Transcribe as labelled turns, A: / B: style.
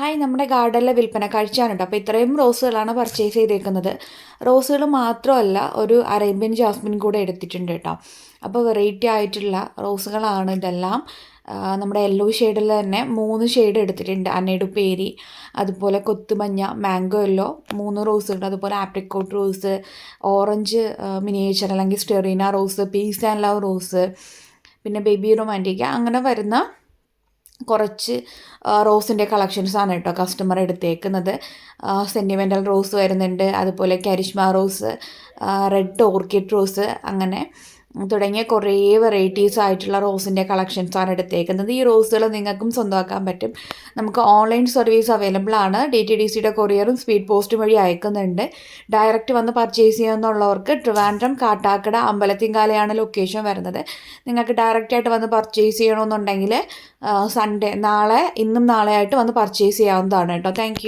A: Hi നമ്മുടെ ഗാർഡനിലെ വിൽപ്പന കഴിച്ചാണ് കേട്ടോ അപ്പോൾ ഇത്രയും റോസുകളാണ് പർച്ചേസ് ചെയ്തേക്കുന്നത്. റോസുകൾ മാത്രമല്ല ഒരു അറേബ്യൻ ജാസ്മിൻ കൂടെ എടുത്തിട്ടുണ്ട് കേട്ടോ. അപ്പോൾ വെറൈറ്റി ആയിട്ടുള്ള റോസുകളാണ് ഇതെല്ലാം. നമ്മുടെ യെല്ലോ ഷെയ്ഡിൽ തന്നെ മൂന്ന് ഷെയ്ഡ് എടുത്തിട്ടുണ്ട്. അനേടുപ്പേരി അതുപോലെ കൊത്തുമഞ്ഞ മാംഗോ യെല്ലോ മൂന്ന് റോസുകൾ അതുപോലെ ആപ്രിക്കോട്ട് റോസ് ഓറഞ്ച് മിനിയേച്ചർ അല്ലെങ്കിൽ സ്റ്റെറീന rose peace and love rose പിന്നെ ബേബി റൊമാന്റിക്ക അങ്ങനെ വരുന്ന കുറച്ച് റോസിന്റെ കളക്ഷൻസാണ് കേട്ടോ കസ്റ്റമർ എടുത്തേക്കുന്നത്. സെന്റിമെന്റൽ റോസ് വരുന്നുണ്ട്. അതുപോലെ Karishma rose red orchid rose അങ്ങനെ. തുടങ്ങിയ കുറേ വെറൈറ്റീസ് ആയിട്ടുള്ള റോസിന്റെ കളക്ഷൻസാണ് എടുത്തേക്കുന്നത്. ഈ റോസുകൾ നിങ്ങൾക്കും സ്വന്തമാക്കാൻ പറ്റും. നമുക്ക് ഓൺലൈൻ സർവീസ് അവൈലബിൾ ആണ്. ഡി ടി ഡി സിയുടെ കൊറിയറും സ്പീഡ് പോസ്റ്റും വഴി അയക്കുന്നുണ്ട്. ഡയറക്റ്റ് വന്ന് പർച്ചേസ് ചെയ്യാമെന്നുള്ളവർക്ക് ട്രിവാൻഡ്രം കാട്ടാക്കട അമ്പലത്തിങ്കാലയാണ് ലൊക്കേഷൻ വരുന്നത്. നിങ്ങൾക്ക് ഡയറക്റ്റായിട്ട് വന്ന് പർച്ചേസ് ചെയ്യണമെന്നുണ്ടെങ്കിൽ സൺഡേ നാളെ ഇന്നും നാളെയായിട്ട് വന്ന് പർച്ചേസ് ചെയ്യാവുന്നതാണ് കേട്ടോ. താങ്ക്